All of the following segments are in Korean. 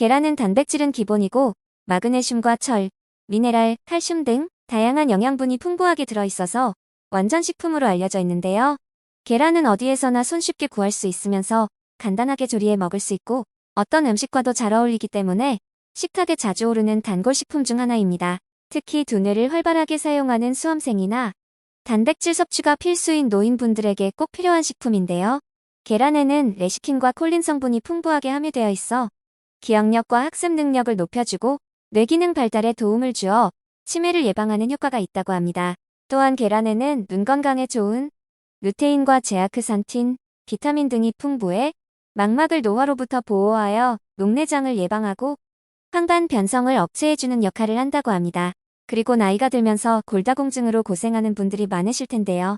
계란은 단백질은 기본이고 마그네슘과 철, 미네랄, 칼슘 등 다양한 영양분이 풍부하게 들어있어서 완전 식품으로 알려져 있는데요. 계란은 어디에서나 손쉽게 구할 수 있으면서 간단하게 조리해 먹을 수 있고 어떤 음식과도 잘 어울리기 때문에 식탁에 자주 오르는 단골 식품 중 하나입니다. 특히 두뇌를 활발하게 사용하는 수험생이나 단백질 섭취가 필수인 노인분들에게 꼭 필요한 식품인데요. 계란에는 레시킨과 콜린 성분이 풍부하게 함유되어 있어 기억력과 학습 능력을 높여주고 뇌기능 발달에 도움을 주어 치매를 예방하는 효과가 있다고 합니다. 또한 계란에는 눈 건강에 좋은 루테인과 제아크산틴, 비타민 등이 풍부해 망막을 노화로부터 보호하여 녹내장을 예방하고 황반 변성을 억제해주는 역할을 한다고 합니다. 그리고 나이가 들면서 골다공증으로 고생하는 분들이 많으실 텐데요.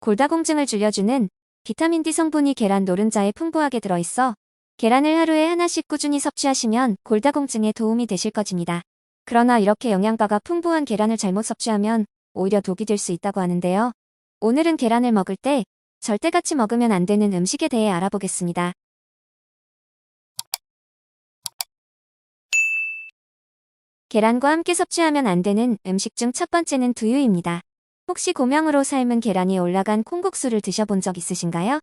골다공증을 줄여주는 비타민 D 성분이 계란 노른자에 풍부하게 들어있어 계란을 하루에 하나씩 꾸준히 섭취하시면 골다공증에 도움이 되실 것입니다. 그러나 이렇게 영양가가 풍부한 계란을 잘못 섭취하면 오히려 독이 될 수 있다고 하는데요. 오늘은 계란을 먹을 때 절대 같이 먹으면 안 되는 음식에 대해 알아보겠습니다. 계란과 함께 섭취하면 안 되는 음식 중 첫 번째는 두유입니다. 혹시 고명으로 삶은 계란이 올라간 콩국수를 드셔본 적 있으신가요?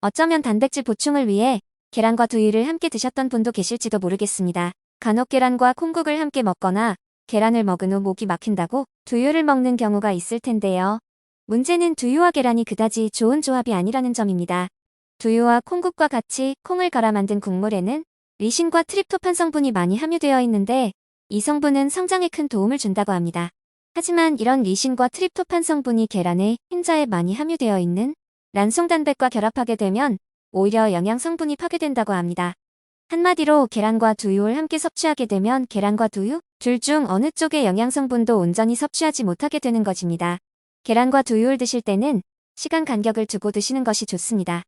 어쩌면 단백질 보충을 위해 계란과 두유를 함께 드셨던 분도 계실지도 모르겠습니다. 간혹 계란과 콩국을 함께 먹거나 계란을 먹은 후 목이 막힌다고 두유를 먹는 경우가 있을 텐데요. 문제는 두유와 계란이 그다지 좋은 조합이 아니라는 점입니다. 두유와 콩국과 같이 콩을 갈아 만든 국물에는 리신과 트립토판 성분이 많이 함유되어 있는데 이 성분은 성장에 큰 도움을 준다고 합니다. 하지만 이런 리신과 트립토판 성분이 계란의 흰자에 많이 함유되어 있는 란송단백과 결합하게 되면 오히려 영양 성분이 파괴된다고 합니다. 한마디로 계란과 두유를 함께 섭취하게 되면 계란과 두유 둘 중 어느 쪽의 영양 성분도 온전히 섭취하지 못하게 되는 것입니다. 계란과 두유를 드실 때는 시간 간격을 두고 드시는 것이 좋습니다.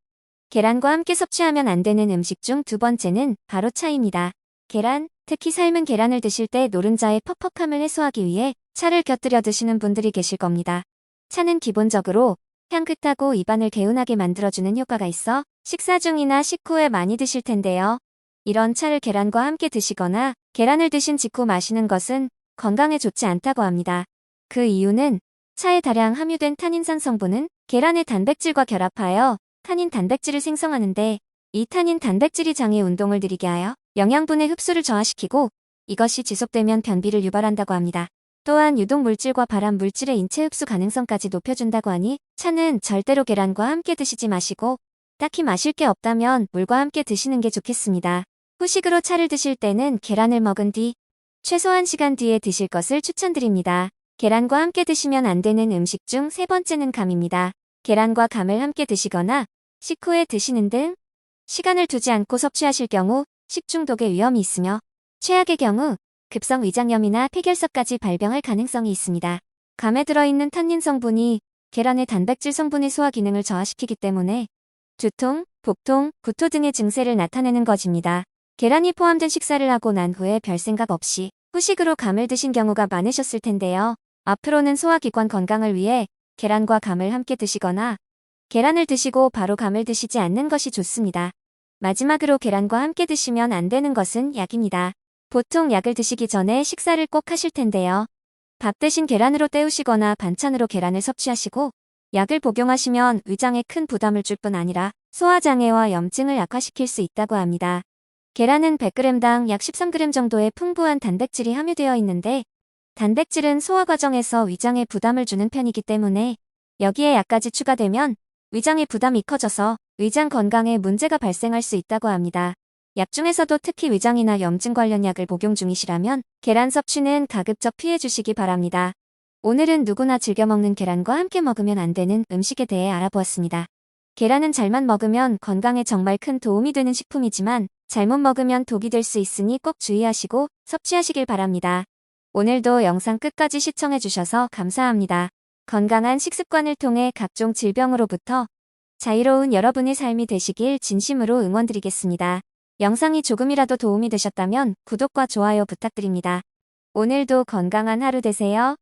계란과 함께 섭취하면 안 되는 음식 중 두 번째는 바로 차입니다. 계란, 특히 삶은 계란을 드실 때 노른자의 퍽퍽함을 해소하기 위해 차를 곁들여 드시는 분들이 계실 겁니다. 차는 기본적으로 향긋하고 입안을 개운하게 만들어주는 효과가 있어 식사 중이나 식후에 많이 드실 텐데요. 이런 차를 계란과 함께 드시거나 계란을 드신 직후 마시는 것은 건강에 좋지 않다고 합니다. 그 이유는 차에 다량 함유된 탄닌산 성분은 계란의 단백질과 결합하여 탄닌 단백질을 생성하는데 이 탄닌 단백질이 장의 운동을 느리게 하여 영양분의 흡수를 저하시키고 이것이 지속되면 변비를 유발한다고 합니다. 또한 유독 물질과 발암 물질의 인체 흡수 가능성까지 높여준다고 하니 차는 절대로 계란과 함께 드시지 마시고 딱히 마실 게 없다면 물과 함께 드시는 게 좋겠습니다. 후식으로 차를 드실 때는 계란을 먹은 뒤 최소 1시간 뒤에 드실 것을 추천드립니다. 계란과 함께 드시면 안 되는 음식 중 세 번째는 감입니다. 계란과 감을 함께 드시거나 식후에 드시는 등 시간을 두지 않고 섭취하실 경우 식중독의 위험이 있으며 최악의 경우 급성 위장염이나 폐결석까지 발병할 가능성이 있습니다. 감에 들어있는 탄닌 성분이 계란의 단백질 성분의 소화 기능을 저하시키기 때문에 두통, 복통, 구토 등의 증세를 나타내는 것입니다. 계란이 포함된 식사를 하고 난 후에 별 생각 없이 후식으로 감을 드신 경우가 많으셨을 텐데요. 앞으로는 소화기관 건강을 위해 계란과 감을 함께 드시거나 계란을 드시고 바로 감을 드시지 않는 것이 좋습니다. 마지막으로 계란과 함께 드시면 안 되는 것은 약입니다. 보통 약을 드시기 전에 식사를 꼭 하실 텐데요. 밥 대신 계란으로 때우시거나 반찬으로 계란을 섭취하시고 약을 복용하시면 위장에 큰 부담을 줄 뿐 아니라 소화장애와 염증을 악화시킬 수 있다고 합니다. 계란은 100g당 약 13g 정도의 풍부한 단백질이 함유되어 있는데 단백질은 소화 과정에서 위장에 부담을 주는 편이기 때문에 여기에 약까지 추가되면 위장의 부담이 커져서 위장 건강에 문제가 발생할 수 있다고 합니다. 약 중에서도 특히 위장이나 염증 관련 약을 복용 중이시라면 계란 섭취는 가급적 피해 주시기 바랍니다. 오늘은 누구나 즐겨 먹는 계란과 함께 먹으면 안 되는 음식에 대해 알아보았습니다. 계란은 잘만 먹으면 건강에 정말 큰 도움이 되는 식품이지만 잘못 먹으면 독이 될 수 있으니 꼭 주의하시고 섭취하시길 바랍니다. 오늘도 영상 끝까지 시청해주셔서 감사합니다. 건강한 식습관을 통해 각종 질병으로부터 자유로운 여러분의 삶이 되시길 진심으로 응원드리겠습니다. 영상이 조금이라도 도움이 되셨다면 구독과 좋아요 부탁드립니다. 오늘도 건강한 하루 되세요.